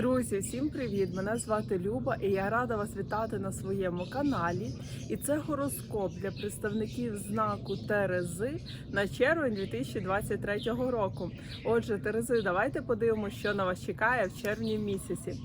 Друзі, всім привіт! Мене звати Люба і я рада вас вітати на своєму каналі. І це гороскоп для представників знаку Терези на червень 2023 року. Отже, Терези, давайте подивимося, що на вас чекає в червні місяці.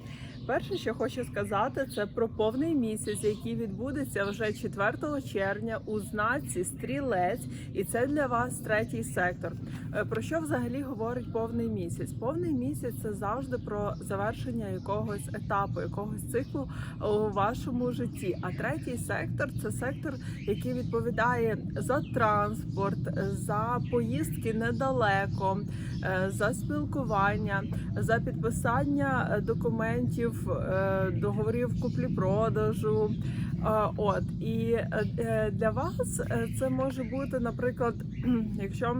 Перше, що хочу сказати, це про повний місяць, який відбудеться вже 4 червня у знаці Стрілець, і це для вас третій сектор. Е, Про що взагалі говорить повний місяць? Повний місяць це завжди про завершення якогось етапу, якогось циклу у вашому житті. А третій сектор це сектор, який відповідає за транспорт, за поїздки недалеко, е, за спілкування, за підписання е, документів, е, договорів куплі-продажу. Е, От і е, для вас це може бути, наприклад, якщо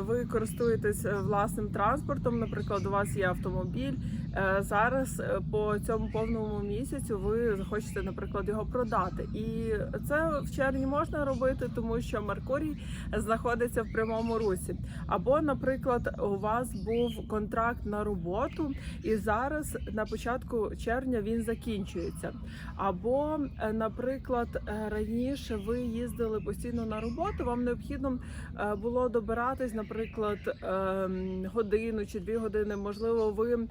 ви користуєтесь власним транспортом, наприклад, у вас є автомобіль. Е, Зараз е, по цьому повному місяцю ви захочете, наприклад, його продати. І це в червні можна робити, тому що Меркурій знаходиться в прямому русі. Або, наприклад, у вас був контракт на роботу, і зараз на початку червня він закінчується. Або, е, наприклад, раніше ви їздили постійно на роботу, вам необхідно було добиратись, наприклад, ем, годину чи дві години. Можливо, ви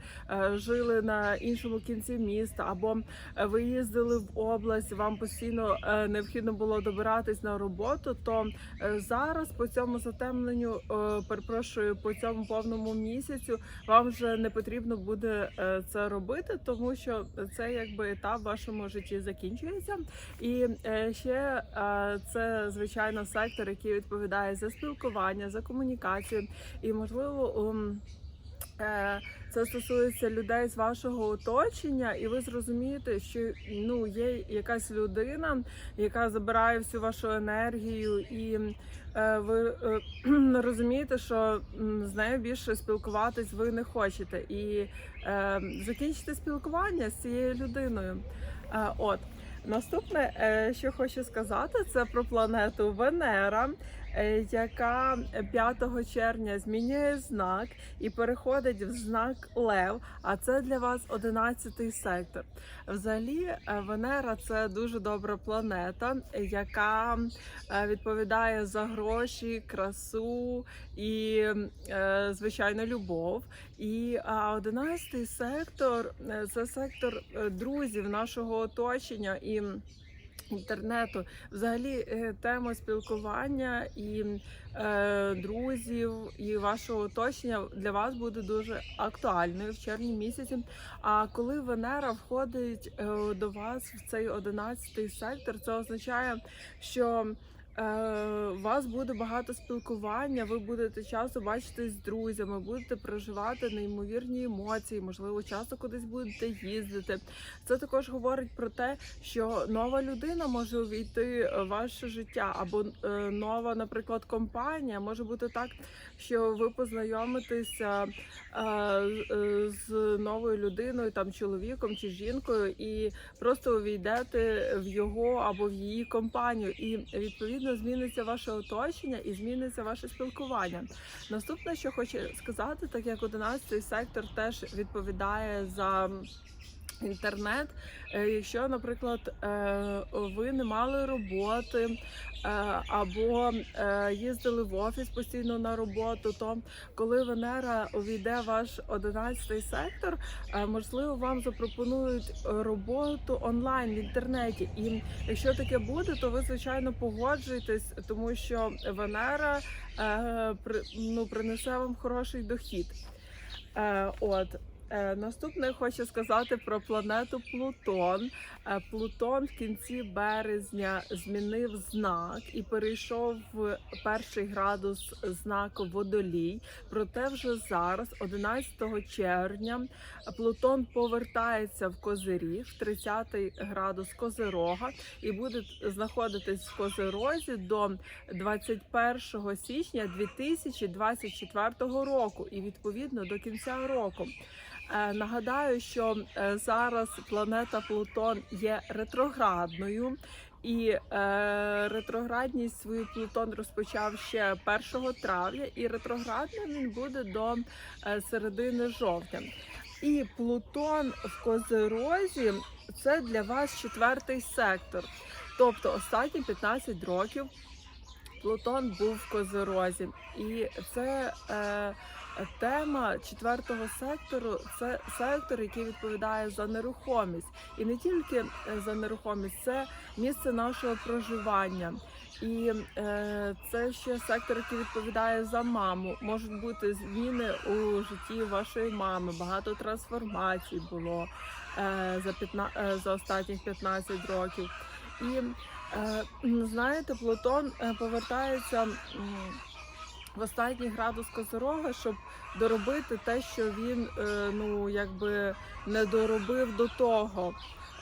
жили на іншому кінці міста, або е, ви їздили в область, вам постійно е, необхідно було добиратись на роботу. То е, зараз по цьому затемненню, перепрошую, по цьому повному місяцю вам вже не потрібно буде це робити, тому що це якби етап в вашому житті закінчується. І ще це звичайно сектор, який відповідає за спілкування, за комунікацію, і можливо. Е, Це стосується людей з вашого оточення, і ви зрозумієте, що ну є якась людина, яка забирає всю вашу енергію, і е, ви е, розумієте, що з нею більше спілкуватись ви не хочете, і е, закінчите спілкування з цією людиною. Е, от. Наступне, е, що хочу сказати, це про планету Венера, яка 5 червня змінює знак і переходить в знак Лев. А це для вас 11 сектор. Взагалі, е, Венера це дуже добра планета, яка е, відповідає за гроші, красу і, е, звичайно, любов. І а 11 сектор е, це сектор е, друзів нашого оточення і інтернету. Взагалі, е, тема спілкування і е, друзів і вашого оточення для вас буде дуже актуальною в червні місяці. А коли Венера входить е, до вас в цей 11 сектор, це означає, що у вас буде багато спілкування, ви будете часто бачитись з друзями, будете проживати неймовірні емоції, можливо, часто кудись будете їздити. Це також говорить про те, що нова людина може увійти в ваше життя, або е, нова, наприклад, компанія. Може бути так, що ви познайомитеся е, е, з новою людиною, там чоловіком чи жінкою, і просто увійдете в його або в її компанію. І відповідно зміниться ваше оточення і зміниться ваше спілкування. Наступне, що хочу сказати, так як 11 сектор теж відповідає за. Інтернет, Е, якщо, наприклад, е, ви не мали роботи е, або їздили в офіс постійно на роботу, то коли Венера увійде в ваш 11 сектор, можливо, вам запропонують роботу онлайн в інтернеті. І якщо таке буде, то ви звичайно погоджуєтесь, тому що Венера ну, принесе вам хороший дохід. От. Е, Наступне хочу сказати про планету Плутон. Е, Плутон в кінці березня змінив знак і перейшов в перший градус знаку Водолій. Проте вже зараз, 11 червня, Плутон повертається в Козиріг, в 30 градус Козирога, і буде знаходитись в Козирозі до 21 січня 2024 року, і відповідно до кінця року. Е, Нагадаю, що е, зараз планета Плутон є ретроградною, і е, ретроградність свою Плутон розпочав ще 1 травня, і ретроградним він буде до е, середини жовтня. І Плутон в Козерозі це для вас четвертий сектор. Тобто останні 15 років Плутон був в Козерозі. І це е, тема четвертого сектору це сектор, який відповідає за нерухомість. І не тільки е, за нерухомість, це місце нашого проживання. І е, це ще сектор, який відповідає за маму. Можуть бути зміни у житті вашої мами. Багато трансформацій було е, за 15, е, за останніх 15 років. І е, знаєте, Плутон е, повертається в останній градус Козорога, щоб доробити те, що він е, ну якби не доробив до того.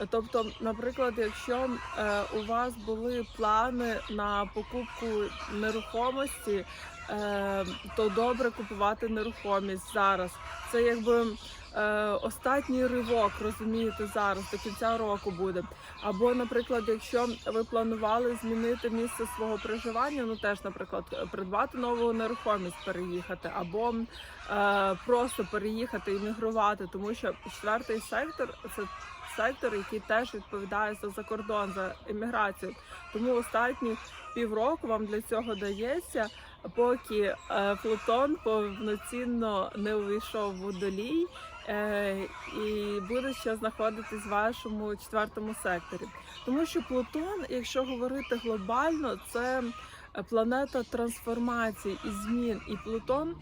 Тобто, наприклад, якщо е, у вас були плани на покупку нерухомості, то добре купувати нерухомість зараз. Це якби е, останній ривок, розумієте, зараз до кінця року буде. Або, наприклад, якщо ви планували змінити місце свого проживання, ну теж, наприклад, придбати нову нерухомість, переїхати, або е, просто переїхати, іммігрувати, тому що четвертий сектор це сектор, який теж відповідає за закордон, за імміграцію. Тому останні півроку вам для цього дається, поки е, Плутон повноцінно не увійшов в водолій. Е, і буде ще знаходитись в вашому четвертому секторі, тому що Плутон, якщо говорити глобально, це планета трансформацій і змін, і Плутон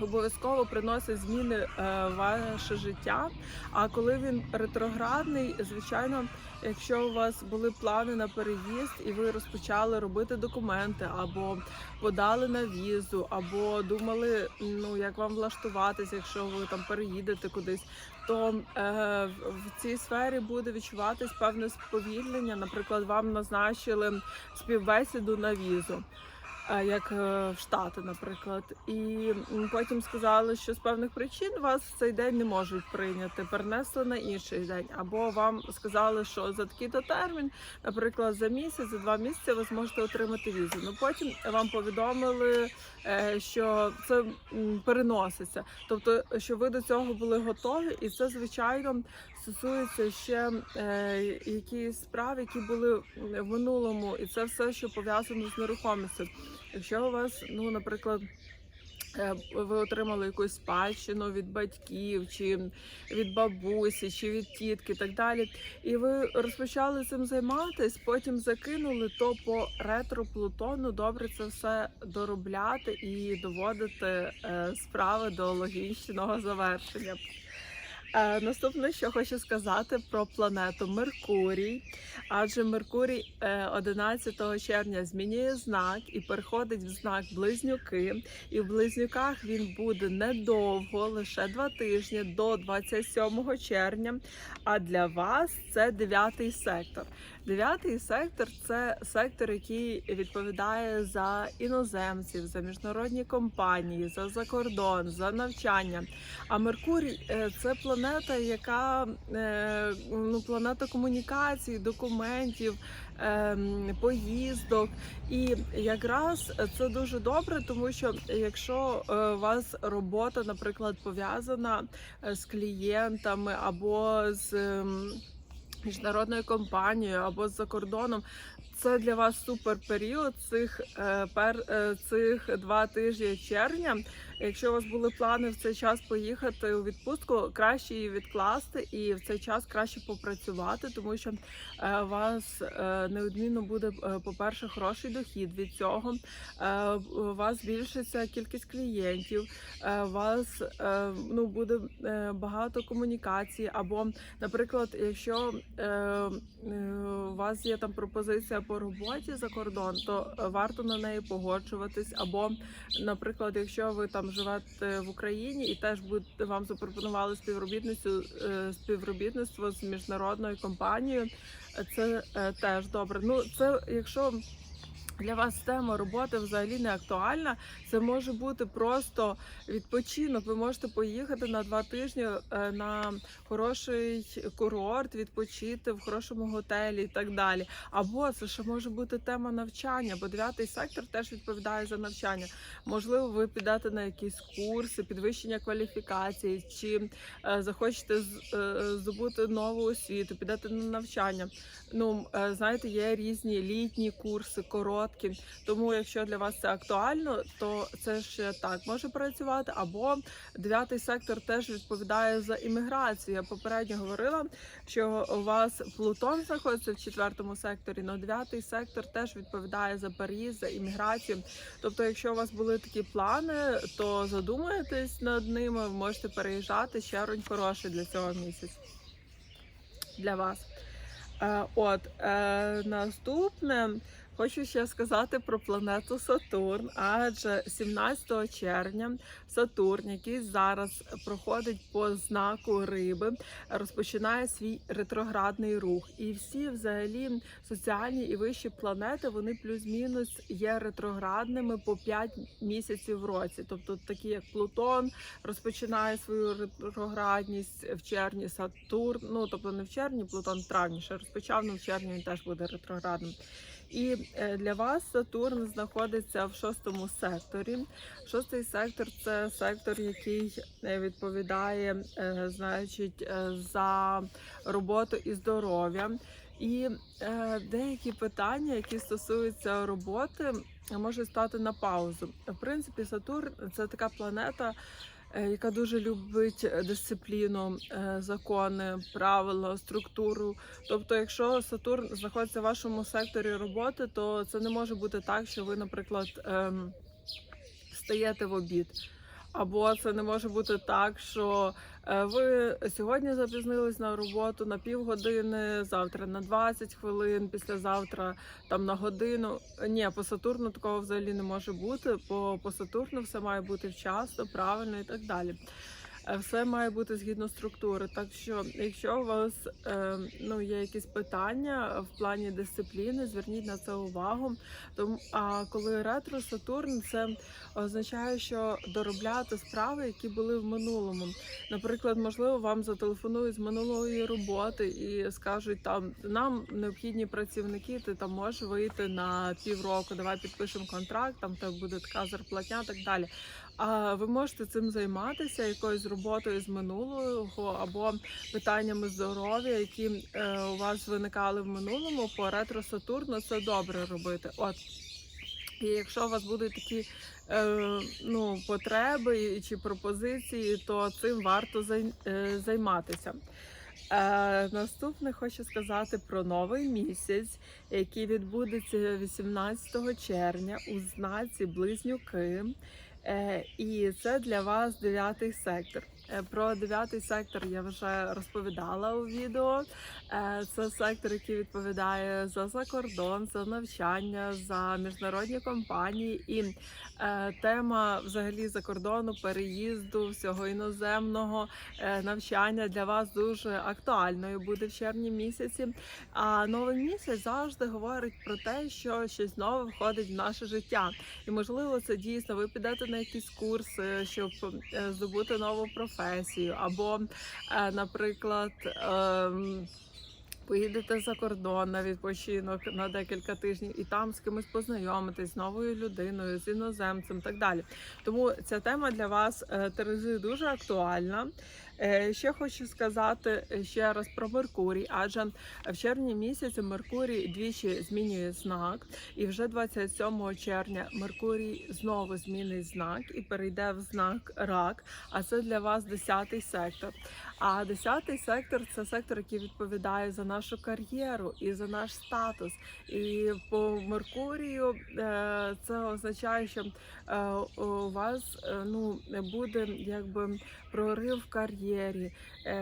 обов'язково приносить зміни е, в ваше життя. А коли він ретроградний, звичайно, якщо у вас були плани на переїзд, і ви розпочали робити документи, або подали на візу, або думали, ну як вам влаштуватися, якщо ви там переїдете кудись, то е, в- цій сфері буде відчуватись певне сповільнення. Наприклад, вам назначили співбесіду на візу. Е, Як е, в Штати, наприклад, і потім сказали, що з певних причин вас в цей день не можуть прийняти, перенесли на інший день, або вам сказали, що за такий-то термін, наприклад, за місяць, за два місяці ви зможете отримати візу. Ну потім вам повідомили, е, що це переноситься, тобто, що ви до цього були готові, і це звичайно стосується ще е, якісь справ, які були в минулому, і це все, що пов'язано з нерухомістю. Якщо у вас, ну, наприклад, е, ви отримали якусь спадщину від батьків, чи від бабусі, чи від тітки, і так далі, і ви розпочали цим займатись, потім закинули, то по ретро Плутону добре це все доробляти і доводити е, справи до логічного завершення. Е, Наступне, що хочу сказати про планету Меркурій. Адже Меркурій е, 11 червня змінює знак і переходить в знак Близнюки. І в близнюках він буде недовго, лише два тижні до 27 червня. А для вас це дев'ятий сектор. Дев'ятий сектор це сектор, який відповідає за іноземців, за міжнародні компанії, за закордон, за навчання. А Меркурій е, це планета, яка е, ну, планета комунікацій, документів, ем, поїздок. І якраз це дуже добре, тому що якщо е, у вас робота, наприклад, пов'язана е, з клієнтами або з ем, міжнародною компанією або з-за кордоном. Це для вас супер період цих е, пер е, цих два тижні червня. Якщо у вас були плани в цей час поїхати у відпустку, краще її відкласти і в цей час краще попрацювати, тому що е, у вас е, неодмінно буде, е, по-перше, хороший дохід від цього. Е, у вас збільшиться кількість клієнтів, е, у вас е, ну буде е, багато комунікацій. Або, наприклад, якщо е, е, у вас є там пропозиція по роботі за кордон, то е, варто на неї погоджуватись. Або, наприклад, якщо ви там живете в Україні і теж будь, вам запропонували співробітницю е, співробітництво з міжнародною компанією, це е, теж добре. Ну це якщо для вас тема роботи взагалі не актуальна. Це може бути просто відпочинок. Ви можете поїхати на два тижні е, на хороший курорт, відпочити в хорошому готелі і так далі. Або це ще може бути тема навчання, бо дев'ятий сектор теж відповідає за навчання. Можливо, ви підете на якісь курси, підвищення кваліфікації, чи е, захочете е, здобути нову освіту, підете на навчання. Ну знаєте, є різні літні курси, короткі. Тому, якщо для вас це актуально, то це ще так може працювати. Або дев'ятий сектор теж відповідає за імміграцію. Я попередньо говорила, що у вас Плутон знаходиться в четвертому секторі, але дев'ятий сектор теж відповідає за переїзд, за імміграцію. Тобто, якщо у вас були такі плани, то задумайтесь над ними, ви можете переїжджати. Червень хороший для цього місяця. Для вас. Е, От е, наступне хочу ще сказати про планету Сатурн, адже 17 червня Сатурн, який зараз проходить по знаку риби, розпочинає свій ретроградний рух. І всі, взагалі, соціальні і вищі планети, вони плюс-мінус є ретроградними по 5 місяців в році. Тобто, такі як Плутон розпочинає свою ретроградність в червні, Сатурн, ну тобто не в червні, Плутон травні ще розпочав, але в червні він теж буде ретроградним. І е, для вас Сатурн знаходиться в шостому секторі. Шостий сектор це сектор, який е, відповідає, е, значить, за роботу і здоров'я. І деякі питання, які стосуються роботи, можуть стати на паузу. В принципі, Сатурн це така планета. Е, Яка дуже любить дисципліну, е, закони, правила, структуру. Тобто, якщо Сатурн знаходиться в вашому секторі роботи, то це не може бути так, що ви, наприклад, стаєте встаєте в обід. Або це не може бути так, що е, ви сьогодні запізнились на роботу на півгодини, завтра на 20 хвилин, післязавтра там на годину. Ні, по Сатурну такого взагалі не може бути. По, по Сатурну все має бути вчасно, правильно і так далі. Е, Все має бути згідно структури. Так що, якщо у вас е, ну, є якісь питання в плані дисципліни, зверніть на це увагу. Тому, а коли ретро Сатурн, це означає, що доробляти справи, які були в минулому. Наприклад, можливо, вам зателефонують з минулої роботи і скажуть, там нам необхідні працівники, ти там можеш вийти на півроку, давай підпишемо контракт, там тебе буде така зарплатня, так далі. А ви можете цим займатися якоюсь роботою з минулого або питаннями здоров'я, які е, у вас виникали в минулому по ретро Сатурну, це добре робити. От і якщо у вас будуть такі е, ну, потреби чи пропозиції, то цим варто зай, е, займатися. Е, наступне хочу сказати про новий місяць, який відбудеться 18 червня у знаці Близнюки. Е, і це для вас дев'ятий сектор. Е, Про дев'ятий сектор я вже розповідала у відео. Е, Це сектор, який відповідає за закордон, за навчання, за міжнародні компанії. І е, тема взагалі закордону, переїзду, всього іноземного навчання для вас дуже актуальною буде в червні місяці. А новий місяць завжди говорить про те, що щось нове входить в наше життя. І можливо, це дійсно ви підете на якісь курси, щоб здобути нову професію, або, е, наприклад, ем, Поїдете за кордон на відпочинок на декілька тижнів і там з кимось познайомитись з новою людиною, з іноземцем, так далі. Тому ця тема для вас е, Терези дуже актуальна. Е, Ще хочу сказати е, ще раз про Меркурій, адже в червні місяці Меркурій двічі змінює знак, і вже 27 червня Меркурій знову змінить знак і перейде в знак рак. А це для вас 10 сектор. А 10 сектор це сектор, який відповідає за нашу кар'єру і за наш статус. І по Меркурію е, це означає, що е, у вас е, ну буде якби прорив в кар'єрі. Е,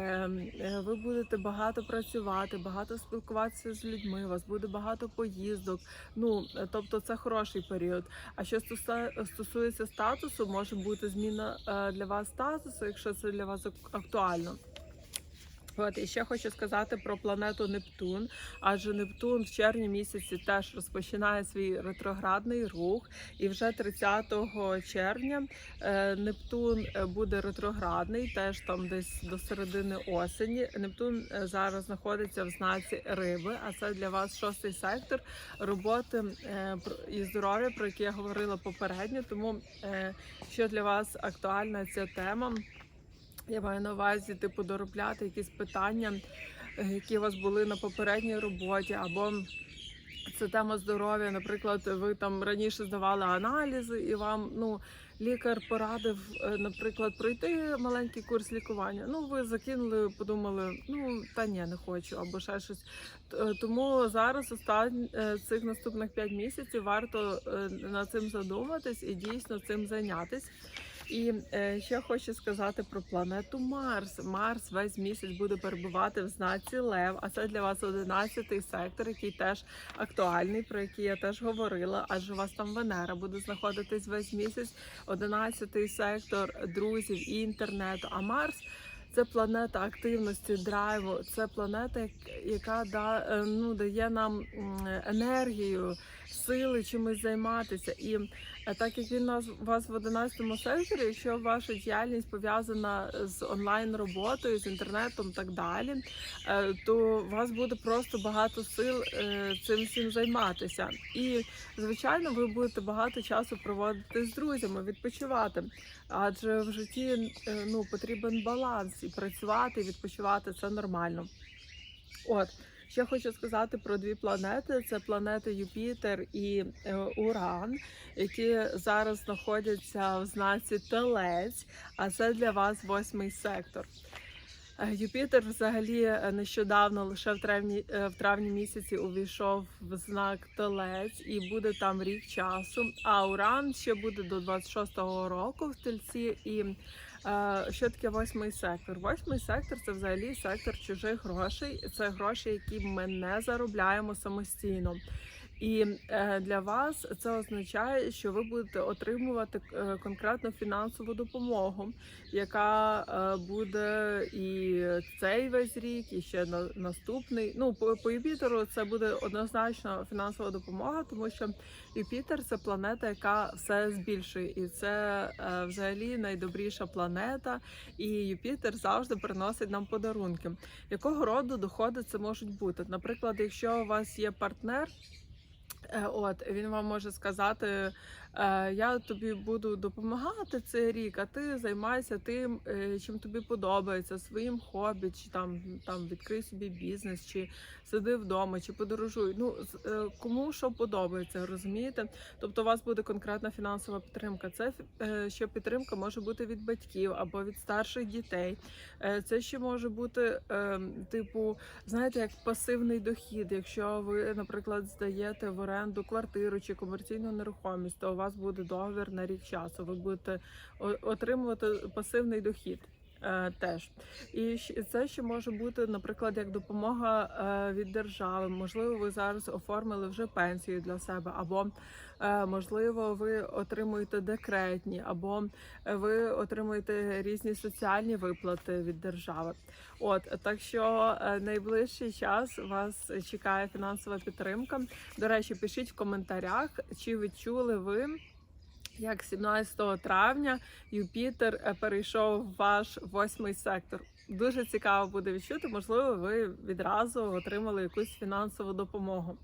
е, Ви будете багато працювати, багато спілкуватися з людьми. У вас буде багато поїздок. Ну е, тобто, це хороший період. А що стосується статусу, може бути зміна е, для вас статусу, якщо це для вас актуально. От і ще хочу сказати про планету Нептун. Адже Нептун в червні місяці теж розпочинає свій ретроградний рух, і вже 30 червня е, Нептун е, буде ретроградний, теж там десь до середини осені. Нептун е, зараз знаходиться в знаці риби, а це для вас шостий сектор роботи і здоров'я, про яке я говорила попередньо. Тому що для вас актуальна ця тема. Я маю на увазі, типу, доробляти якісь питання, е, які у вас були на попередній роботі, або це тема здоров'я. Наприклад, ви там раніше здавали аналізи, і вам ну лікар порадив, е, наприклад, пройти маленький курс лікування. Ну, ви закинули, подумали, ну та ні, не хочу, або ще щось. Е, Тому зараз остань е, цих наступних 5 місяців варто над цим задуматись і дійсно цим зайнятись. І е, ще хочу сказати про планету Марс. Марс весь місяць буде перебувати в знаці Лев, а це для вас 11-й сектор, який теж актуальний, про який я теж говорила. Адже у вас там Венера буде знаходитись весь місяць. 11-й сектор друзів і інтернету. А Марс. Це планета активності, драйву. Це планета, яка да, е, ну, дає нам енергію, сили чимось займатися. І Так як він нас вас в 11 секторі, якщо ваша діяльність пов'язана з онлайн роботою, з інтернетом, так далі, е, то у вас буде просто багато сил е, цим всім займатися. І звичайно, ви будете багато часу проводити з друзями, відпочивати. Адже в житті е, ну потрібен баланс і працювати, і відпочивати це нормально. От. Ще хочу сказати про дві планети: це планети Юпітер і е, Уран, які зараз знаходяться в знаці Телець, а це для вас восьмий сектор. Е, Юпітер взагалі е, нещодавно, лише в травні, в травні місяці, увійшов в знак Телець і буде там рік часу. А Уран ще буде до 26-го року в тельці. І що таке восьмий сектор? Восьмий сектор це взагалі сектор чужих грошей. Це гроші, які ми не заробляємо самостійно. І е, для вас це означає, що ви будете отримувати е, конкретну фінансову допомогу, яка е, буде і цей весь рік, і ще на наступний. Ну по, по Юпітеру це буде однозначно фінансова допомога, тому що Юпітер це планета, яка все збільшує, і це взагалі найдобріша планета. І Юпітер завжди приносить нам подарунки. Якого роду доходи це можуть бути? Наприклад, якщо у вас є партнер. Е, От він вам може сказати: я тобі буду допомагати цей рік, а ти займайся тим, е, чим тобі подобається, своїм хобі, чи там там відкрий собі бізнес, чи сиди вдома, чи подорожуй. Ну е, кому що подобається, розумієте? Тобто, у вас буде конкретна фінансова підтримка. Це е, що підтримка може бути від батьків або від старших дітей. Е, Це ще може бути е, типу знаєте, як пасивний дохід. Якщо ви, наприклад, здаєте в оренду квартиру чи комерційну нерухомість, то вас буде договір на рік часу. Ви будете отримувати пасивний дохід. Е, Теж і це ще може бути, наприклад, як допомога е, від держави. Можливо, ви зараз оформили вже пенсію для себе, або е, можливо, ви отримуєте декретні, або ви отримуєте різні соціальні виплати від держави. От так що найближчий час вас чекає фінансова підтримка. До речі, пишіть в коментарях, чи відчули ви. Як 17 травня Юпітер е, перейшов в ваш восьмий сектор. Дуже цікаво буде відчути. Можливо, ви відразу отримали якусь фінансову допомогу.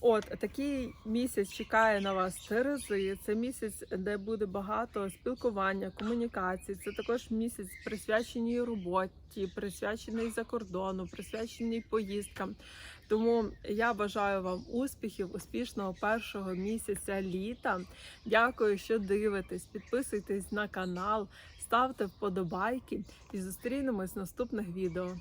От такий місяць чекає на вас Терези. Це місяць, де буде багато спілкування, комунікацій. Це також місяць присвячений роботі, присвячений за кордону, присвячений поїздкам. Тому я бажаю вам успіхів, успішного першого місяця літа. Дякую, що дивитесь. Підписуйтесь на канал, ставте вподобайки і зустрінемось в наступних відео.